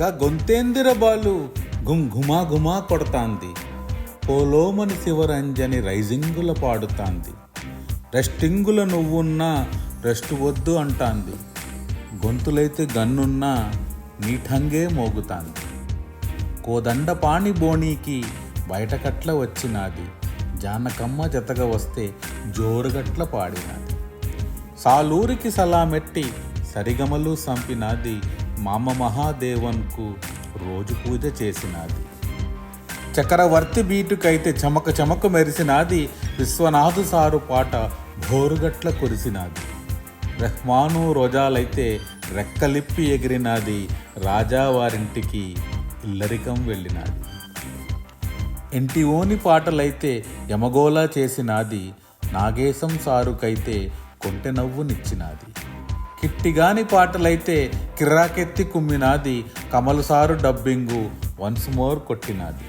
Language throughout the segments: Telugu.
గా గొంతేందిర బాలు? గుమ్ ఘుమా ఘుమా కొడతాంది. పోలోమని శివరంజని రైజింగుల పాడుతాంది. రెస్టింగుల నువ్వున్నా రెస్ట్ వద్దు అంటాంది. గొంతులైతే గన్నున్నా నీఠంగే మోగుతాంది. కోదండ పాణి బోణీకి బయటకట్ల వచ్చినాది. జానకమ్మ జతగా వస్తే జోరుగట్ల పాడినాది. సాలూరికి సలామెట్టి సరిగమలు సంపినాది. మామ మహాదేవన్కు రోజు పూజ చేసినాది. చక్రవర్తి బీటుకైతే చమక చమక మెరిసినాది. విశ్వనాథు సారు పాట భోరుగట్ల కురిసినాది. రెహ్మాను రోజాలైతే రెక్కలిప్పి ఎగిరినాది. రాజావారింటికి ఇల్లరికం వెళ్ళినాది. ఇంటి ఓని పాటలైతే యమగోలా చేసినాది. నాగేశం సారుకైతే కొంటె నవ్వునిచ్చినాది కిట్టిగాని పాటలైతే కిర్రాకెత్తి కుమ్మినాది Kamal sir dubbing once more కొట్టినాది.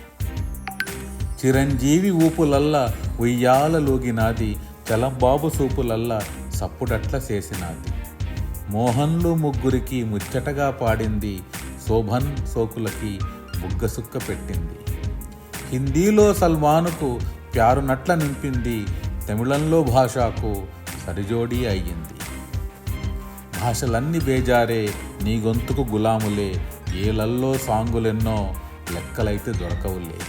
చిరంజీవి ఊపులల్లా ఉయ్యాలలూగినాది చలంబాబు సూపులల్లా సప్పుడట్ల చేసినాది మోహన్లు ముగ్గురికి ముచ్చటగా పాడింది శోభన్ సోకులకి బుగ్గసుక్క పెట్టింది. హిందీలో సల్మానుకు ప్యారునట్ల నింపింది తమిళంలో భాషకు సరిజోడీ అయ్యింది. భాషలన్నీ బేజారే నీ గొంతుకు గులాములే ఏలల్లో సాంగులెన్నో లెక్కలైతే దొరకవులే.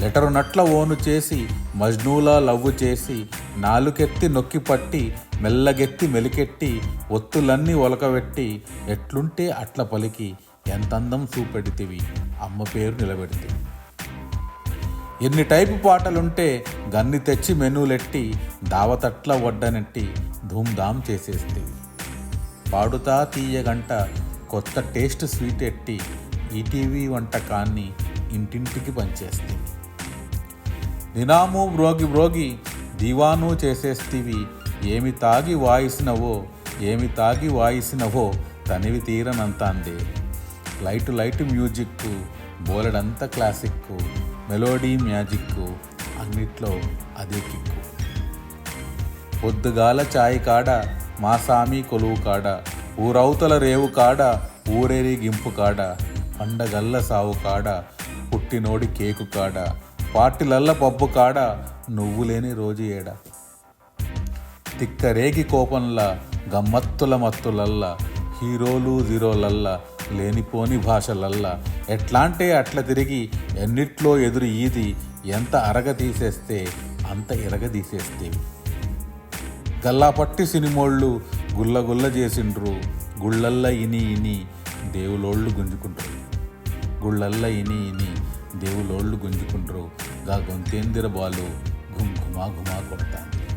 లెటరు నట్ల ఓను చేసి మజ్నూలా లవ్వు చేసి నాలుకెత్తి నొక్కి పట్టి మెల్లగెత్తి మెలికెట్టి ఒత్తులన్నీ ఒలకబెట్టి ఎట్లుంటే అట్ల పలికి ఎంతందం చూపెడితివి అమ్మ పేరు నిలబెడితే. ఎన్ని టైపు పాటలుంటే గన్ని తెచ్చి మెనూలెట్టి దావతట్ల వడ్డనెట్టి ధూమ్ధామ్ చేసేస్తే. పాడుతా తీయగంట కొత్త టేస్ట్ స్వీట్ ఎట్టి ఈటీవీ వంటకాన్ని ఇంటింటికి పంచేస్తేవి దినాము బ్రోగి బ్రోగి దివాను చేసేస్తివి ఏమి తాగి వాయిసినవో ఏమి తాగి వాయిసినవో తనివి తీరనంతాందే. లైటు లైట్ మ్యూజిక్ బోలెడంత క్లాసిక్ మెలోడీ మ్యాజిక్ అన్నిట్లో అదే కిక్కు. పొద్దుగాల చాయ్ కాడ మా సామి కొలువు కాడ ఊరవుతల రేవు కాడ ఊరేరి గింపు కాడ పండగల్ల సావు కాడ పుట్టినోడి కేకు కాడ పార్టీలల్ల పబ్బు కాడ నువ్వు లేని రోజు ఏడ. తిక్కరేగి కోపంలా గమ్మత్తుల మత్తులల్లా హీరోలు జీరోలల్లా లేనిపోని భాషలల్లా. ఎట్లాంటే అట్ల తిరిగి ఎన్నిట్లో ఎదురు ఈది ఎంత అరగ తీసేస్తే అంత ఇరగ తీసేస్తే గల్లాపట్టి సినిమోళ్ళు గుల్లగుల్ల చేసిండ్రు. గుళ్ళల్ల ఇని ఇని దేవులోళ్ళు గుంజుకుంటారు గుళ్ళల్ల ఇని ఇని దేవులోళ్ళు గుంజుకుంటారు గా గొంతేందిర బాలు? గుమ్ గుమా గుమా కొడతాను